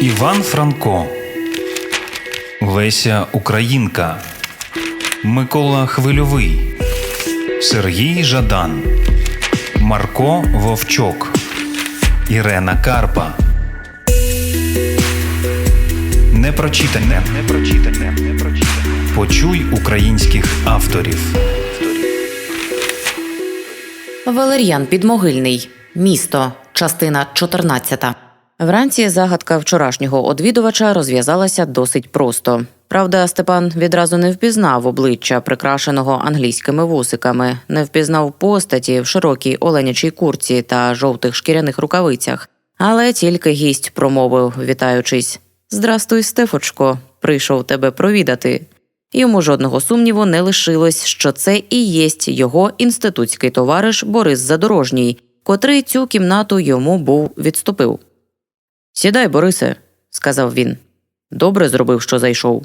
Іван Франко, Леся Українка, Микола Хвильовий, Сергій Жадан, Марко Вовчок, Ірена Карпа. Непрочитане. Непрочитане. Непрочитане. Почуй українських авторів. Валер'ян Підмогильний. Місто. Частина 14. Вранці загадка вчорашнього одвідувача розв'язалася досить просто. Правда, Степан відразу не впізнав обличчя, прикрашеного англійськими вусиками, не впізнав постаті в широкій оленячій курці та жовтих шкіряних рукавицях. Але тільки гість промовив, вітаючись: Здрастуй, Стефочко, прийшов тебе провідати. Йому жодного сумніву не лишилось, що це і єсть його інститутський товариш Борис Задорожній, котрий цю кімнату йому був відступив. Сідай, Борисе, сказав він. Добре зробив, що зайшов.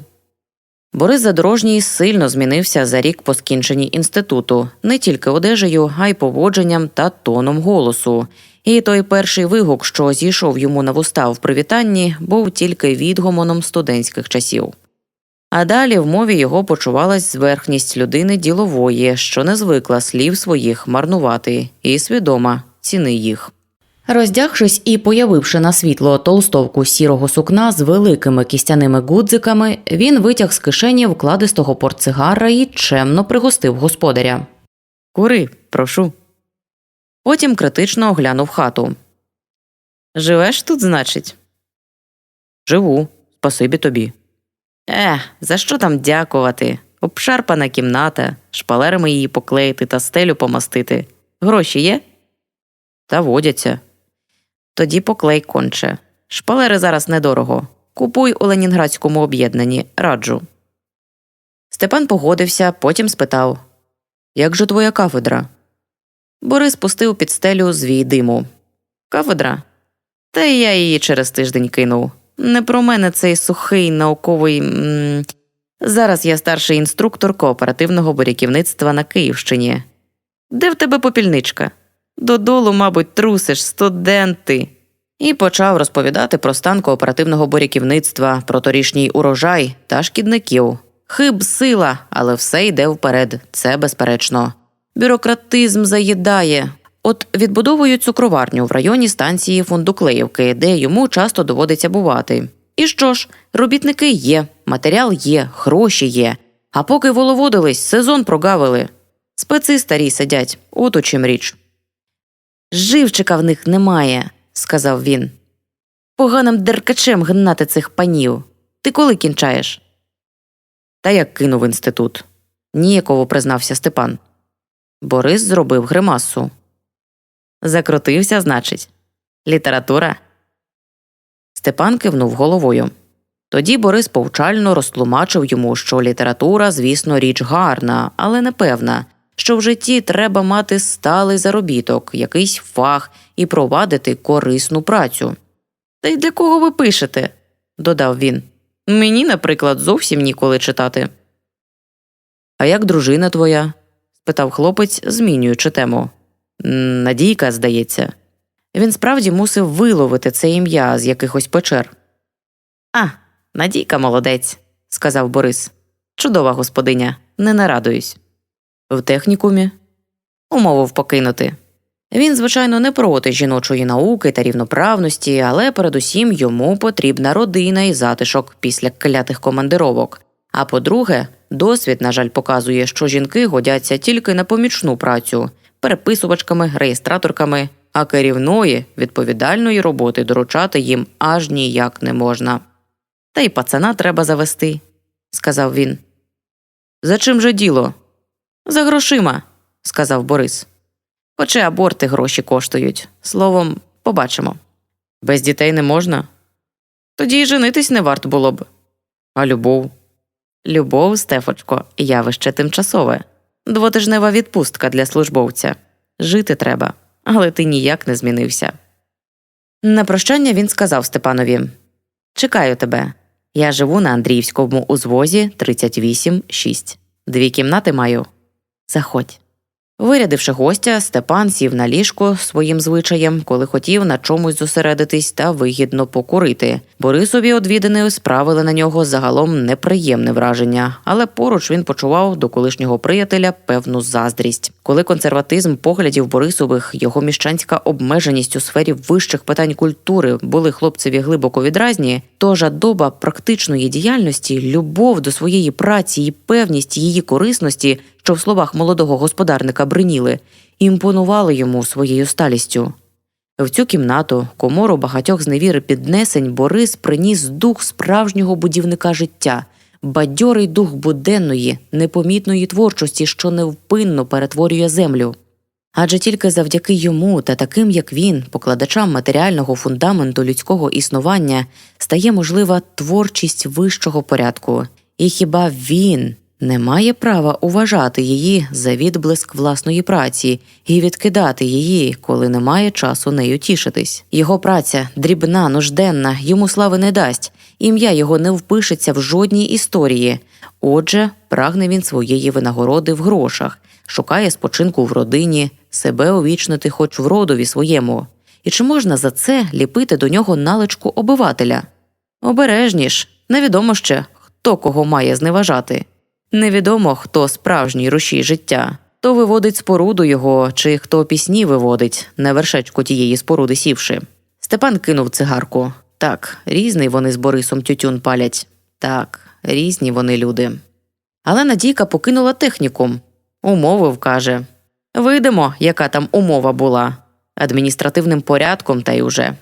Борис Задорожній сильно змінився за рік по скінченні інституту, не тільки одежею, а й поводженням та тоном голосу. І той перший вигук, що зійшов йому на вуста в привітанні, був тільки відгомоном студентських часів. А далі в мові його почувалась зверхність людини ділової, що не звикла слів своїх марнувати, і свідома ціни їх. Роздягшись і появивши на світло толстовку сірого сукна з великими кістяними гудзиками, він витяг з кишені вкладистого портсигара і чемно пригостив господаря. Кури, прошу. Потім критично оглянув хату. Живеш тут, значить? Живу, спасибі тобі. Е, за що там дякувати? Обшарпана кімната, шпалерами її поклеїти та стелю помастити. Гроші є? Та водяться. Тоді поклей конче. Шпалери зараз недорого. Купуй у ленінградському об'єднанні, раджу. Степан погодився, потім спитав Як же твоя кафедра? Борис пустив під стелю звій диму. Кафедра? Та я її через тиждень кинув. Не про мене цей сухий науковий. М Зараз я старший інструктор кооперативного буряківництва на Київщині. Де в тебе попільничка? Додолу, мабуть, трусиш, студенти. І почав розповідати про стан кооперативного буряківництва, про торішній урожай та шкідників. Хиб сила, але все йде вперед, це безперечно. Бюрократизм заїдає. От відбудовують цукроварню в районі станції Фундуклеївки, де йому часто доводиться бувати. І що ж, робітники є, матеріал є, гроші є. А поки воловодились, сезон прогавили. Специ старі сидять, от у чим річ. Живчика в них немає, сказав він. Поганим деркачем гнати цих панів. Ти коли кінчаєш? Та як кинув інститут. Ніяково признався Степан. Борис зробив гримасу. Закрутився, значить. Література. Степан кивнув головою. Тоді Борис повчально розтлумачив йому, що література, звісно, річ гарна, але непевна, що в житті треба мати сталий заробіток, якийсь фах і провадити корисну працю. Та й для кого ви пишете? додав він. Мені, наприклад, зовсім ніколи читати. А як дружина твоя? спитав хлопець, змінюючи тему. Надійка, здається. Він справді мусив виловити це ім'я з якихось печер. А, Надійка молодець, сказав Борис. Чудова господиня, не нарадуюсь. В технікумі умовив покинути. Він, звичайно, не проти жіночої науки та рівноправності, але передусім йому потрібна родина і затишок після клятих командировок. А по-друге, досвід, на жаль, показує, що жінки годяться тільки на помічну працю переписувачками, реєстраторками, а керівної відповідальної роботи доручати їм аж ніяк не можна. Та й пацана треба завести, сказав він. За чим же діло? За грошима, сказав Борис. Хоча аборти гроші коштують. Словом, побачимо. Без дітей не можна? Тоді й женитись не варт було б. А любов? Любов, Стефочко, явище тимчасове. Двотижнева відпустка для службовця. Жити треба, але ти ніяк не змінився. На прощання він сказав Степанові Чекаю тебе. Я живу на Андріївському узвозі 38 6. Дві кімнати маю. Заходь. Вирядивши гостя, Степан сів на ліжко своїм звичаєм, коли хотів на чомусь зосередитись та вигідно покурити. Борисові одвідини справили на нього загалом неприємне враження, але поруч він почував до колишнього приятеля певну заздрість. Коли консерватизм поглядів Борисових, його міщанська обмеженість у сфері вищих питань культури були хлопцеві глибоко відразні, то жадоба практичної діяльності, любов до своєї праці і певність її корисності, що в словах молодого господарника бриніли, імпонували йому своєю сталістю. В цю кімнату, комору багатьох зневіри піднесень, Борис приніс дух справжнього будівника життя, бадьорий дух буденної, непомітної творчості, що невпинно перетворює землю. Адже тільки завдяки йому та таким, як він, покладачам матеріального фундаменту людського існування, стає можлива творчість вищого порядку, і хіба він не має права уважати її за відблиск власної праці і відкидати її, коли немає часу нею тішитись. Його праця дрібна, нужденна, йому слави не дасть, ім'я його не впишеться в жодній історії. Отже, прагне він своєї винагороди в грошах, шукає спочинку в родині, себе увічнити хоч в родові своєму. І чи можна за це ліпити до нього наличку обивателя? Обережніш, невідомо ще, хто кого має зневажати. Невідомо, хто справжній рушій життя, хто виводить споруду його, чи хто пісні виводить, на вершечку тієї споруди сівши. Степан кинув цигарку. Так, різний вони з Борисом тютюн палять. Так, різні вони люди. Але Надійка покинула технікум. Умовив, каже. Видимо, яка там умова була. Адміністративним порядком та й уже.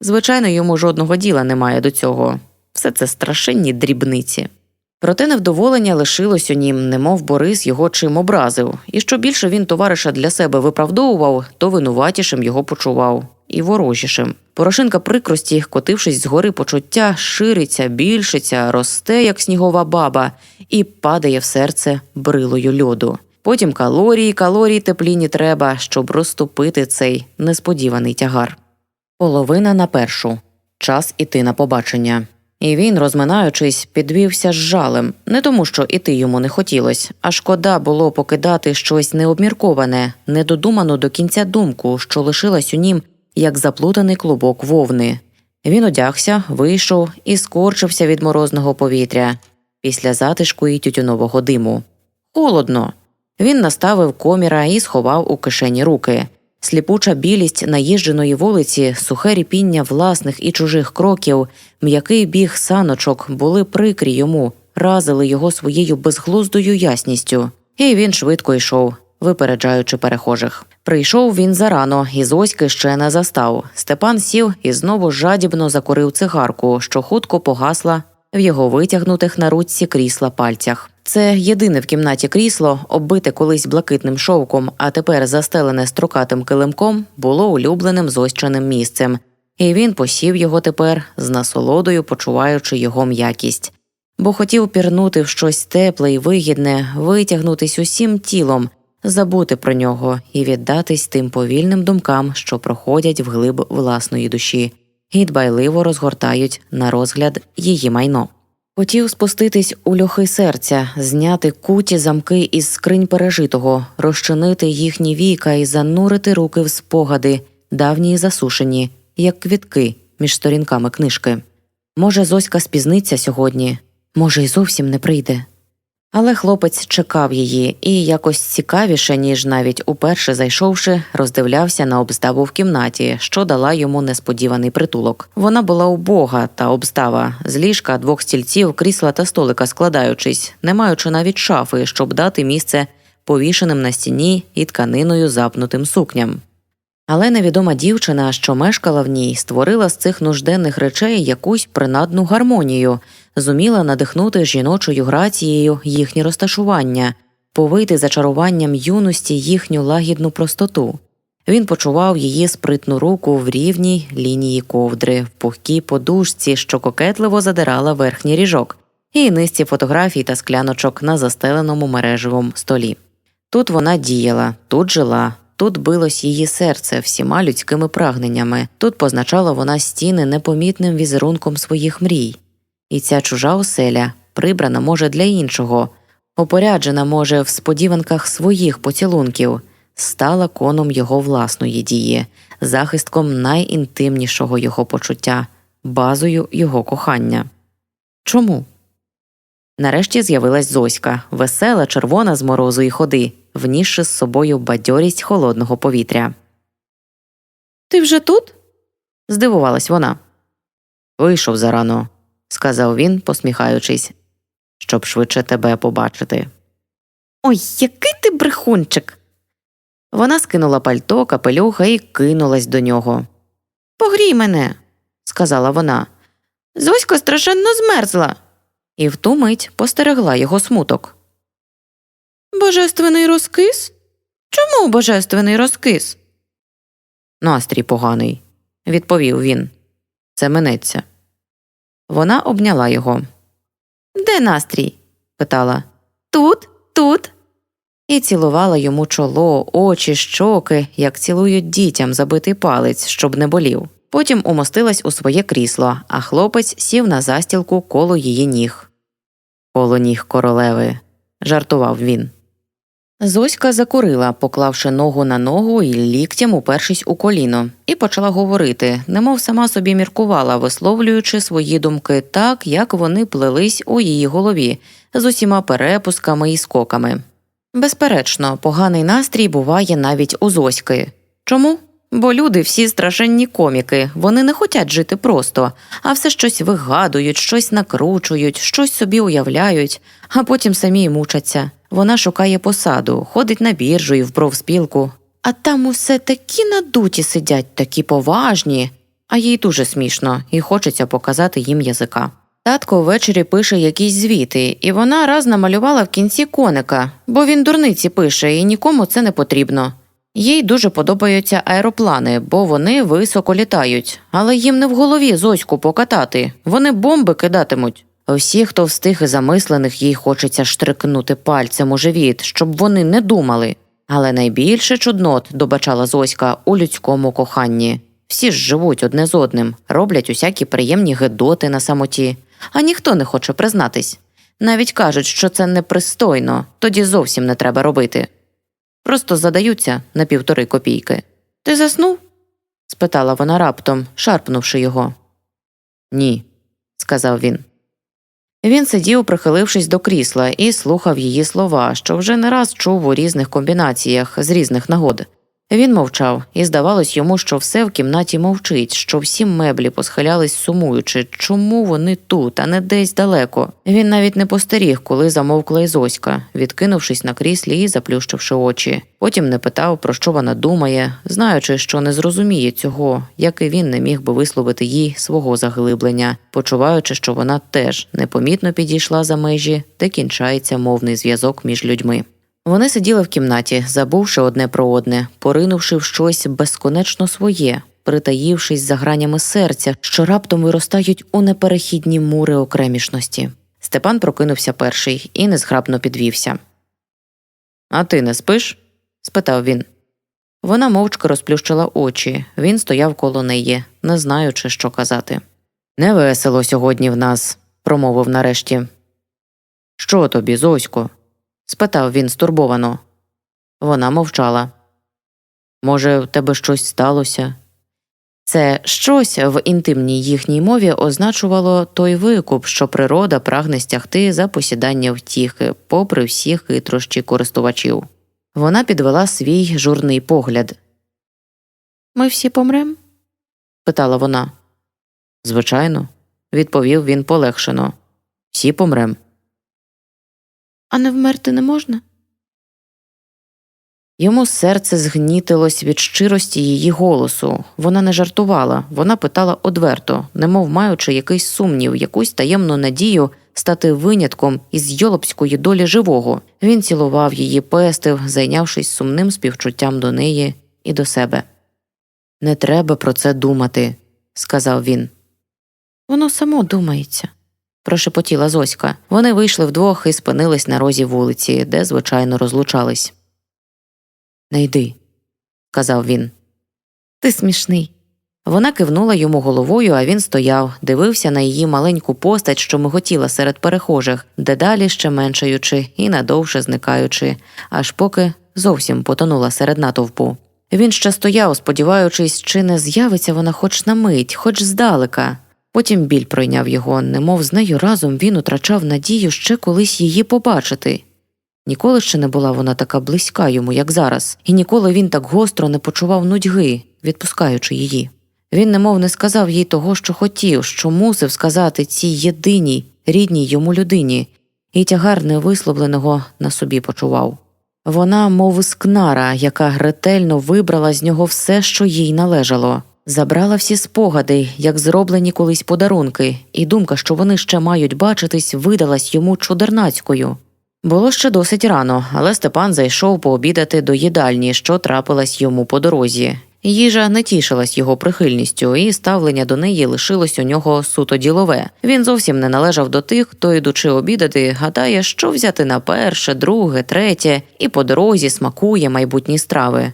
Звичайно, йому жодного діла немає до цього. Все це страшенні дрібниці. Проте невдоволення лишилось у нім, немов Борис його чим образив, і що більше він товариша для себе виправдовував, то винуватішим його почував і ворожішим. Порошинка прикрості, котившись з гори почуття, шириться, більшиться, росте, як снігова баба, і падає в серце брилою льоду. Потім калорії, калорії тепліні треба, щоб розтопити цей несподіваний тягар. Половина на першу час іти на побачення. І він, розминаючись, підвівся з жалем, не тому, що іти йому не хотілось, а шкода було покидати щось необмірковане, недодуману до кінця думку, що лишилась у нім, як заплутаний клубок вовни. Він одягся, вийшов і скорчився від морозного повітря після затишку і тютюнового диму. Холодно. Він наставив коміра і сховав у кишені руки. Сліпуча білість наїждженої вулиці, сухе ріпіння власних і чужих кроків, м'який біг саночок були прикрі йому, разили його своєю безглуздою ясністю, і він швидко йшов, випереджаючи перехожих. Прийшов він зарано, і Зоськи ще не застав. Степан сів і знову жадібно закурив цигарку, що хутко погасла в його витягнутих на руці крісла пальцях. Це єдине в кімнаті крісло, оббите колись блакитним шовком, а тепер застелене строкатим килимком, було улюбленим зощеним місцем, і він посів його тепер з насолодою, почуваючи його м'якість. Бо хотів пірнути в щось тепле і вигідне, витягнутись усім тілом, забути про нього і віддатись тим повільним думкам, що проходять вглиб власної душі, і дбайливо розгортають на розгляд її майно. Хотів спуститись у льохи серця, зняти куті замки із скринь пережитого, розчинити їхні віка і занурити руки в спогади, давні і засушені, як квітки між сторінками книжки. Може, Зоська спізниться сьогодні, може, й зовсім не прийде. Але хлопець чекав її і якось цікавіше, ніж навіть уперше зайшовши, роздивлявся на обставу в кімнаті, що дала йому несподіваний притулок. Вона була убога та обстава з ліжка, двох стільців, крісла та столика складаючись, не маючи навіть шафи, щоб дати місце повішеним на стіні і тканиною запнутим сукням. Але невідома дівчина, що мешкала в ній, створила з цих нужденних речей якусь принадну гармонію, зуміла надихнути жіночою грацією їхнє розташування, повити зачаруванням юності їхню лагідну простоту. Він почував її спритну руку в рівній лінії ковдри, в пухкій подушці, що кокетливо задирала верхній ріжок, і низці фотографій та скляночок на застеленому мережевому столі. Тут вона діяла, тут жила, тут билось її серце всіма людськими прагненнями, тут позначала вона стіни непомітним візерунком своїх мрій. І ця чужа оселя, прибрана, може, для іншого, опоряджена, може, в сподіванках своїх поцілунків, стала коном його власної дії, захистком найінтимнішого його почуття, базою його кохання. Чому? Нарешті з'явилась Зоська, весела, червона з морозу і ходи, внісши з собою бадьорість холодного повітря. Ти вже тут? здивувалась вона. Вийшов зарано, сказав він, посміхаючись, щоб швидше тебе побачити. Ой, який ти брехунчик. Вона скинула пальто, капелюха і кинулась до нього. Погрій мене, сказала вона. Зоська страшенно змерзла. І в ту мить постерегла його смуток. Божественний розкис? Чому божественний розкис? Настрій поганий, відповів він. Це минеться. Вона обняла його. Де настрій? питала. Тут, тут. І цілувала йому чоло, очі, щоки, як цілують дітям забитий палець, щоб не болів. Потім умостилась у своє крісло, а хлопець сів на застілку коло її ніг. Коло ніг королеви, жартував він. Зоська закурила, поклавши ногу на ногу і ліктям упершись у коліно, і почала говорити, немов сама собі міркувала, висловлюючи свої думки так, як вони плелись у її голові, з усіма перепусками і скоками. Безперечно, поганий настрій буває навіть у Зоськи. Чому? Бо люди всі страшенні коміки, вони не хочуть жити просто, а все щось вигадують, щось накручують, щось собі уявляють, а потім самі мучаться. Вона шукає посаду, ходить на біржу і в профспілку. А там усе такі надуті сидять, такі поважні, а їй дуже смішно і хочеться показати їм язика. Татко ввечері пише якісь звіти, і вона раз намалювала в кінці коника, бо він дурниці пише, і нікому це не потрібно. Їй дуже подобаються аероплани, бо вони високо літають, але їм не в голові зоську покатати, вони бомби кидатимуть. Всі, хто встиг і замислених, їй хочеться штрикнути пальцем у живіт, щоб вони не думали. Але найбільше чуднот, добачала Зоська, у людському коханні. Всі ж живуть одне з одним, роблять усякі приємні гидоти на самоті, а ніхто не хоче признатись. Навіть кажуть, що це непристойно, тоді зовсім не треба робити. Просто задаються на півтори копійки. Ти заснув? спитала вона раптом, шарпнувши його. Ні, сказав він. Він сидів, прихилившись до крісла, і слухав її слова, що вже не раз чув у різних комбінаціях з різних нагод. Він мовчав, і здавалось йому, що все в кімнаті мовчить, що всі меблі посхилялись, сумуючи, чому вони тут, а не десь далеко. Він навіть не постеріг, коли замовкла й Зоська, відкинувшись на кріслі і заплющивши очі. Потім не питав, про що вона думає, знаючи, що не зрозуміє цього, як і він не міг би висловити їй свого заглиблення, почуваючи, що вона теж непомітно підійшла за межі, де кінчається мовний зв'язок між людьми. Вони сиділи в кімнаті, забувши одне про одне, поринувши в щось безконечно своє, притаївшись за гранями серця, що раптом виростають у неперехідні мури окремішності. Степан прокинувся перший і незграбно підвівся. А ти не спиш? спитав він. Вона мовчки розплющила очі. Він стояв коло неї, не знаючи, що казати. Невесело сьогодні в нас, промовив нарешті. Що тобі, Зосько? Спитав він стурбовано. Вона мовчала. Може, в тебе щось сталося? Це щось в інтимній їхній мові означувало той викуп, що природа прагне стягти за посідання втіхи, попри всі хитрощі користувачів. Вона підвела свій журний погляд. Ми всі помрем? питала вона. Звичайно, відповів він полегшено. Всі помрем. А не вмерти не можна? Йому серце згнітилось від щирості її голосу. Вона не жартувала, вона питала одверто, немов маючи якийсь сумнів, якусь таємну надію стати винятком із йолопської долі живого. Він цілував її, пестив, зайнявшись сумним співчуттям до неї і до себе. Не треба про це думати, сказав він. Воно само думається прошепотіла Зоська. Вони вийшли вдвох і спинились на розі вулиці, де, звичайно, розлучались. Не йди, сказав він. Ти смішний. Вона кивнула йому головою, а він стояв, дивився на її маленьку постать, що миготіла серед перехожих, дедалі ще меншаючи і надовше зникаючи, аж поки зовсім потонула серед натовпу. Він ще стояв, сподіваючись, чи не з'явиться вона хоч на мить, хоч здалека. Потім біль пройняв його, немов з нею разом він утрачав надію ще колись її побачити. Ніколи ще не була вона така близька йому, як зараз, і ніколи він так гостро не почував нудьги, відпускаючи її. Він немов не сказав їй того, що хотів, що мусив сказати цій єдиній, рідній йому людині, і тягар невисловленого на собі почував. Вона, мов скнара, яка ретельно вибрала з нього все, що їй належало, забрала всі спогади, як зроблені колись подарунки, і думка, що вони ще мають бачитись, видалась йому чудернацькою. Було ще досить рано, але Степан зайшов пообідати до їдальні, що трапилась йому по дорозі. Їжа не тішилась його прихильністю, і ставлення до неї лишилось у нього суто ділове. Він зовсім не належав до тих, хто, ідучи обідати, гадає, що взяти на перше, друге, третє, і по дорозі смакує майбутні страви.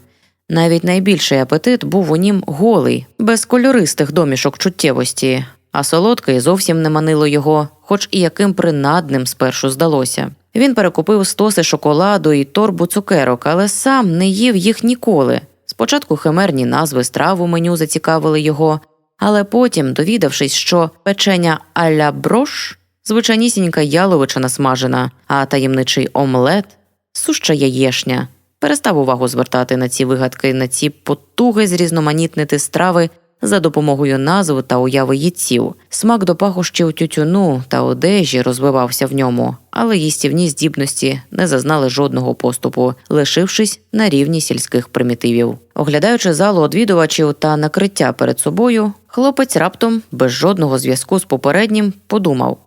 Навіть найбільший апетит був у нім голий, без кольористих домішок чуттєвості, а солодке й зовсім не манило його, хоч і яким принадним спершу здалося. Він перекупив стоси шоколаду і торбу цукерок, але сам не їв їх ніколи. Спочатку химерні назви страв у меню зацікавили його, але потім, довідавшись, що печеня а-ля брош, звичайнісінька яловичина смажена, а таємничий омлет суща яєшня, перестав увагу звертати на ці вигадки, на ці потуги зрізноманітнити страви за допомогою назв та уяви їдців. Смак до пахощів тютюну та одежі розвивався в ньому, але їстівні здібності не зазнали жодного поступу, лишившись на рівні сільських примітивів. Оглядаючи залу одвідувачів та накриття перед собою, хлопець раптом, без жодного зв'язку з попереднім, подумав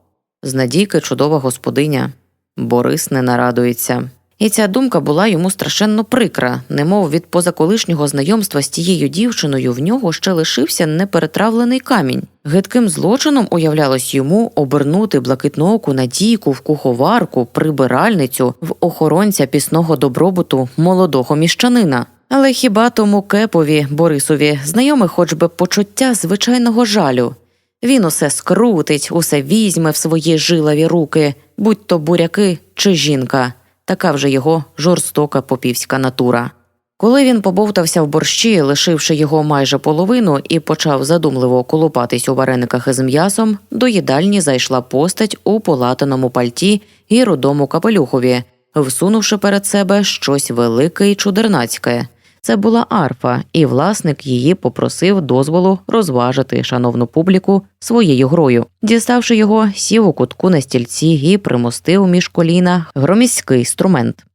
з надійки чудова господиня. Борис не нарадується. І ця думка була йому страшенно прикра, немов від позаколишнього знайомства з тією дівчиною в нього ще лишився неперетравлений камінь. Гидким злочином уявлялось йому обернути блакитнооку надійку в куховарку, прибиральницю, в охоронця пісного добробуту молодого міщанина. Але хіба тому кепові Борисові знайоме хоч би почуття звичайного жалю? Він усе скрутить, усе візьме в свої жилаві руки, будь то буряки чи жінка. Така вже його жорстока попівська натура. Коли він побовтався в борщі, лишивши його майже половину, і почав задумливо колупатись у варениках із м'ясом, до їдальні зайшла постать у полатаному пальті і рудому капелюхові, всунувши перед себе щось велике і чудернацьке. Це була арфа, і власник її попросив дозволу розважити шановну публіку своєю грою. Діставши його, сів у кутку на стільці і примостив між коліна громіський інструмент.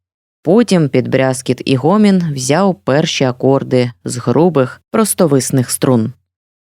Потім під брязкіт і гомін взяв перші акорди з грубих простовисних струн.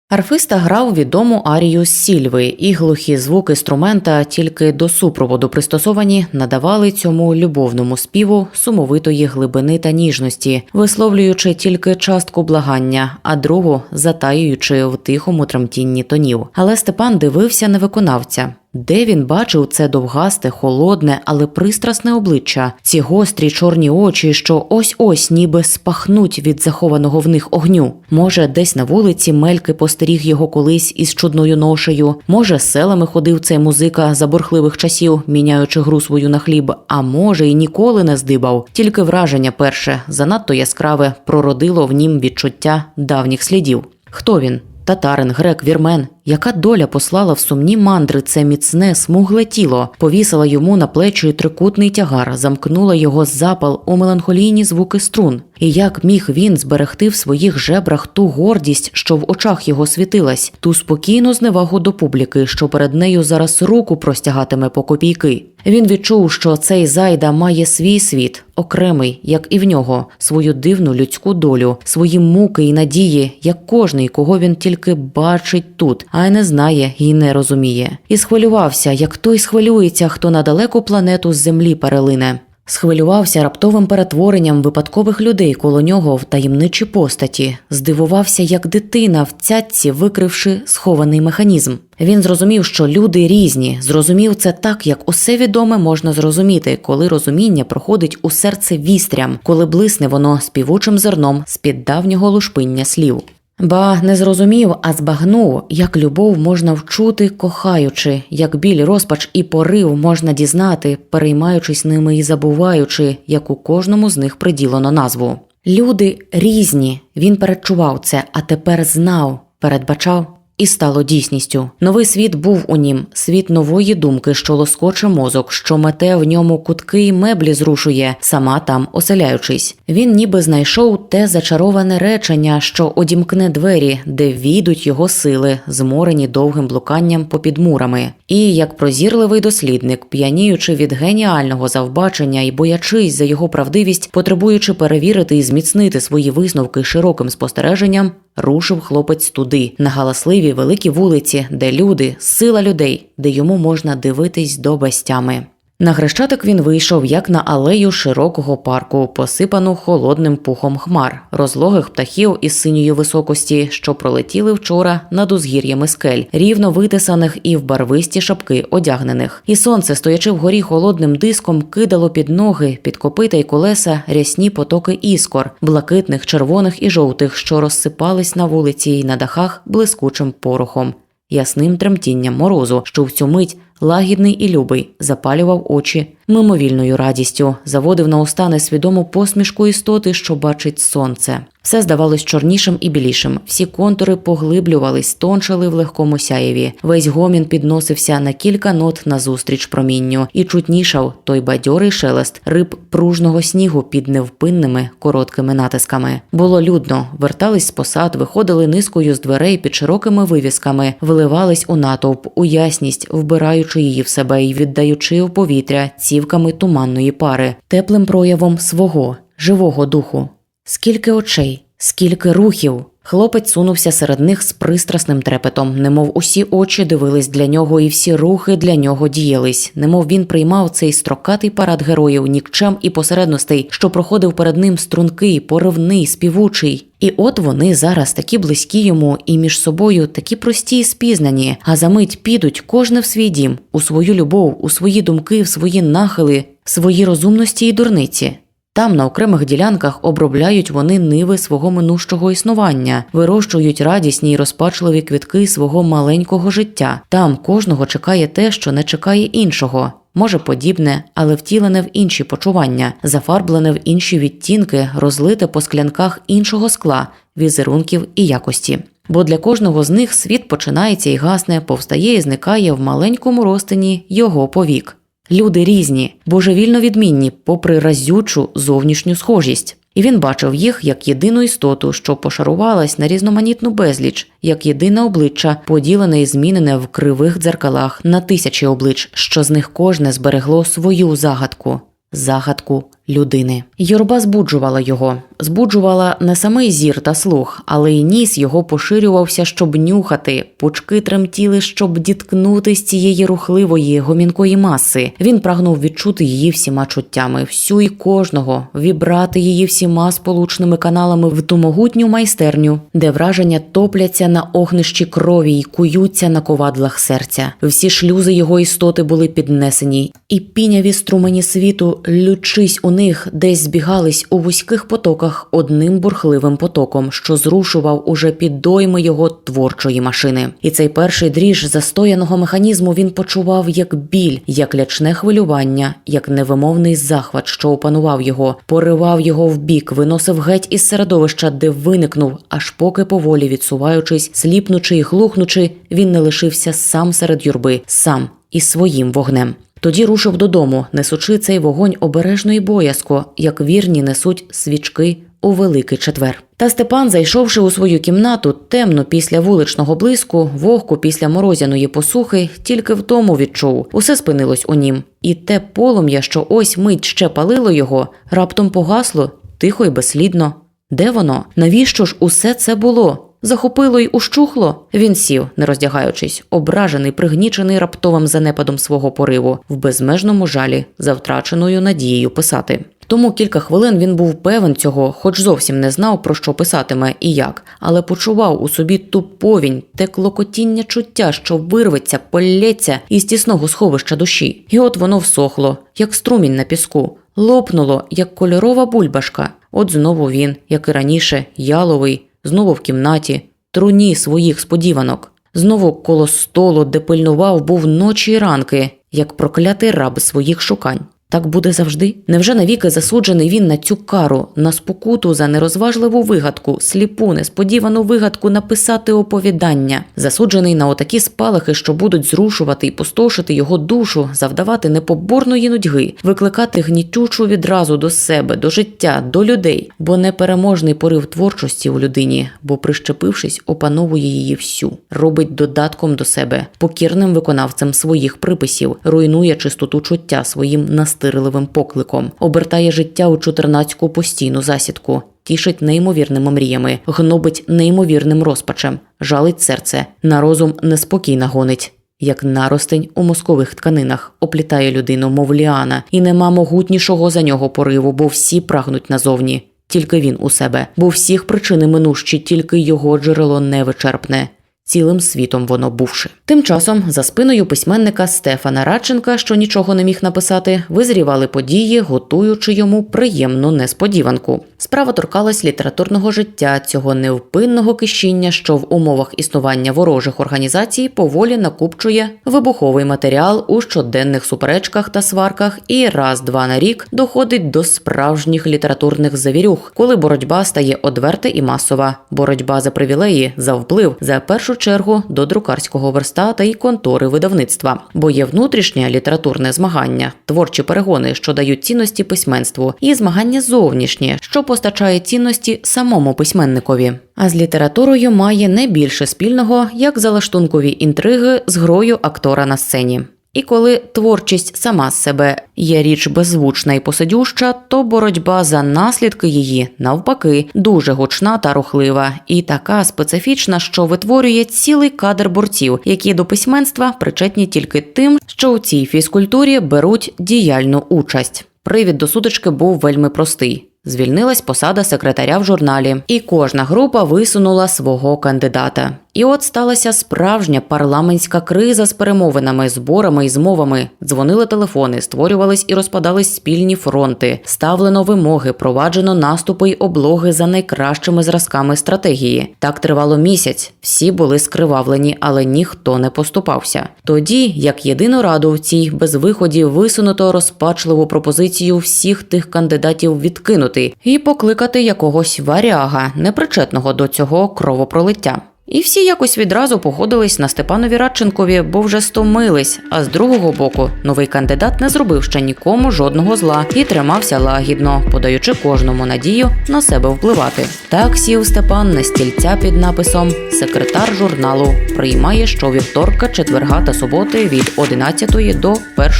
Арфиста грав відому арію сільви, і глухі звуки інструмента, тільки до супроводу пристосовані, надавали цьому любовному співу сумовитої глибини та ніжності, висловлюючи тільки частку благання, а другу затаюючи в тихому тремтінні тонів. Але Степан дивився на виконавця. Де він бачив це довгасте, холодне, але пристрасне обличчя, ці гострі чорні очі, що ось ось ніби спахнуть від захованого в них огню. Може, десь на вулиці мельки постеріг його колись із чудною ношею. Може, селами ходив цей музика за бурхливих часів, міняючи гру свою на хліб. А може, і ніколи не здибав. Тільки враження перше, занадто яскраве, прородило в нім відчуття давніх слідів. Хто він? Татарин, грек, вірмен. Яка доля послала в сумні мандри це міцне, смугле тіло, повісила йому на плечі трикутний тягар, замкнула його запал у меланхолійні звуки струн. І як міг він зберегти в своїх жебрах ту гордість, що в очах його світилась, ту спокійну зневагу до публіки, що перед нею зараз руку простягатиме по копійки. Він відчув, що цей зайда має свій світ, окремий, як і в нього, свою дивну людську долю, свої муки і надії, як кожний, кого він тільки бачить тут, а й не знає і не розуміє. І схвилювався, як той схвилюється, хто на далеку планету з землі перелине. Схвилювався раптовим перетворенням випадкових людей коло нього в таємничі постаті, здивувався, як дитина в цятці, викривши схований механізм. Він зрозумів, що люди різні, зрозумів це так, як усе відоме можна зрозуміти, коли розуміння проходить у серце вістрям, коли блисне воно співучим зерном з під давнього лушпиння слів. Ба не зрозумів, а збагнув, як любов можна вчути, кохаючи, як біль, розпач і порив можна дізнати, переймаючись ними і забуваючи, як у кожному з них приділено назву. Люди різні. Він передчував це, а тепер знав, передбачав. І стало дійсністю. Новий світ був у нім, світ нової думки, що лоскоче мозок, що мете в ньому кутки й меблі зрушує, сама там оселяючись. Він ніби знайшов те зачароване речення, що одімкне двері, де війдуть його сили, зморені довгим блуканням попід мурами. І як прозірливий дослідник, п'яніючи від геніального завбачення і боячись за його правдивість, потребуючи перевірити і зміцнити свої висновки широким спостереженням, рушив хлопець туди, на галасливі великі вулиці, де люди, сила людей, де йому можна дивитись до безтями. На хрещатик він вийшов як на алею широкого парку, посипану холодним пухом хмар, розлогих птахів із синьої високості, що пролетіли вчора над узгір'ями скель, рівно витисаних і в барвисті шапки одягнених. І сонце, стоячи вгорі холодним диском, кидало під ноги, під копита й колеса рясні потоки іскор, блакитних, червоних і жовтих, що розсипались на вулиці й на дахах блискучим порохом. Ясним тремтінням морозу, що в цю мить лагідний і любий, запалював очі мимовільною радістю, заводив на уста несвідому посмішку істоти, що бачить сонце. Все здавалось чорнішим і білішим. Всі контури поглиблювались, тончали в легкому сяєві. Весь гомін підносився на кілька нот назустріч промінню, і чутнішав той бадьорий шелест риб пружного снігу під невпинними короткими натисками. Було людно, вертались з посад, виходили низкою з дверей під широкими вивісками, виливались у натовп, у ясність, вбираючи її в себе і віддаючи в повітря цівками туманної пари, теплим проявом свого живого духу. Скільки очей, скільки рухів. Хлопець сунувся серед них з пристрасним трепетом, немов усі очі дивились для нього, і всі рухи для нього діялись, немов він приймав цей строкатий парад героїв, нікчем і посередностей, що проходив перед ним стрункий, поривний, співучий. І от вони зараз такі близькі йому і між собою такі прості і спізнані, а за мить підуть кожне в свій дім, у свою любов, у свої думки, в свої нахили, в свої розумності і дурниці. Там на окремих ділянках обробляють вони ниви свого минущого існування, вирощують радісні й розпачливі квітки свого маленького життя. Там кожного чекає те, що не чекає іншого. Може, подібне, але втілене в інші почування, зафарблене в інші відтінки, розлите по склянках іншого скла, візерунків і якості. Бо для кожного з них світ починається і гасне, повстає і зникає в маленькому розтині його повік. Люди різні, божевільно відмінні, попри разючу зовнішню схожість. І він бачив їх як єдину істоту, що пошарувалась на різноманітну безліч, як єдине обличчя, поділене і змінене в кривих дзеркалах на тисячі облич, що з них кожне зберегло свою загадку загадку людини. Юрба збуджувала його, збуджувала не самий зір та слух, але й ніс його поширювався, щоб нюхати, пучки тремтіли, щоб діткнути з цієї рухливої гомінкої маси. Він прагнув відчути її всіма чуттями, всю і кожного, вібрати її всіма сполучними каналами в ту могутню майстерню, де враження топляться на огнищі крові й куються на ковадлах серця. Всі шлюзи його істоти були піднесені, і піняві струмені світу, лючись у них, десь збігались у вузьких потоках одним бурхливим потоком, що зрушував уже під дойми його творчої машини. І цей перший дріж застояного механізму він почував як біль, як лячне хвилювання, як невимовний захват, що опанував його, поривав його в бік, виносив геть із середовища, де виникнув, аж поки поволі відсуваючись, сліпнучи і глухнучи, він не лишився сам серед юрби, сам із своїм вогнем. Тоді рушив додому, несучи цей вогонь обережно і боязко, як вірні несуть свічки у великий четвер. Та Степан, зайшовши у свою кімнату, темно після вуличного блиску, вогку після морозяної посухи, тільки в тому відчув. Усе спинилось у нім, і те полум'я, що ось мить ще палило його, раптом погасло, тихо й безслідно. Де воно? Навіщо ж усе це було? Захопило й ущухло. Він сів, не роздягаючись, ображений, пригнічений раптовим занепадом свого пориву, в безмежному жалі, за втраченою надією писати. Тому кілька хвилин він був певен цього, хоч зовсім не знав, про що писатиме і як, але почував у собі ту повінь, те клокотіння чуття, що вирветься, полється із тісного сховища душі. І от воно всохло, як струмінь на піску, лопнуло, як кольорова бульбашка. От знову він, як і раніше, яловий, знову в кімнаті, труні своїх сподіванок. Знову коло столу, де пильнував, був ночі й ранки, як проклятий раб своїх шукань. Так буде завжди? Невже навіки засуджений він на цю кару, на спокуту за нерозважливу вигадку, сліпу, несподівану вигадку написати оповідання, засуджений на отакі спалахи, що будуть зрушувати і пустошити його душу, завдавати непоборної нудьги, викликати гнітючу відразу до себе, до життя, до людей, бо непереможний порив творчості у людині, бо прищепившись, опановує її всю, робить додатком до себе, покірним виконавцем своїх приписів, руйнує чистоту чуття своїм настирливим покликом, обертає життя у чотирнацьку постійну засідку. Тішить неймовірними мріями, гнобить неймовірним розпачем, жалить серце, на розум неспокійно гонить. Як наростень у мозкових тканинах оплітає людину, мов ліана, і нема могутнішого за нього пориву, бо всі прагнуть назовні. Тільки він у себе, бо всіх причини минущі, тільки його джерело невичерпне. Цілим світом воно бувши. Тим часом за спиною письменника Стефана Радченка, що нічого не міг написати, визрівали події, готуючи йому приємну несподіванку. Справа торкалась літературного життя цього невпинного кишіння, що в умовах існування ворожих організацій поволі накупчує вибуховий матеріал у щоденних суперечках та сварках, і раз-два на рік доходить до справжніх літературних завірюх, коли боротьба стає одверта і масова. Боротьба за привілеї, за вплив, за першу чергу до друкарського верста та й контори видавництва, бо є внутрішнє літературне змагання, творчі перегони, що дають цінності письменству, і змагання зовнішнє, що постачає цінності самому письменникові. А з літературою має не більше спільного, як залаштункові інтриги з грою актора на сцені. І коли творчість сама з себе є річ беззвучна і посидюща, то боротьба за наслідки її навпаки дуже гучна та рухлива, і така специфічна, що витворює цілий кадр борців, які до письменства причетні тільки тим, що у цій фізкультурі беруть діяльну участь. Привід до сутички був вельми простий. Звільнилась посада секретаря в журналі, і кожна група висунула свого кандидата. І от сталася справжня парламентська криза з перемовинами, зборами і змовами. Дзвонили телефони, створювались і розпадались спільні фронти, ставлено вимоги, проваджено наступи й облоги за найкращими зразками стратегії. Так тривало місяць. Всі були скривавлені, але ніхто не поступався. Тоді, як єдину раду в цій безвиході висунуто розпачливу пропозицію всіх тих кандидатів відкинути і покликати якогось варяга, непричетного до цього кровопролиття. І всі якось відразу погодились на Степанові Радченкові, бо вже стомились. А з другого боку, новий кандидат не зробив ще нікому жодного зла і тримався лагідно, подаючи кожному надію на себе впливати. Так сів Степан на стільця під написом Секретар журналу приймає щовівторка, четверга та суботи від 11 до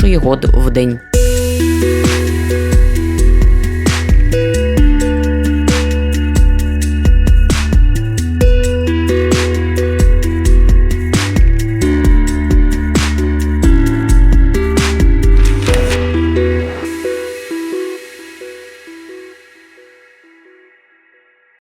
1 год в день.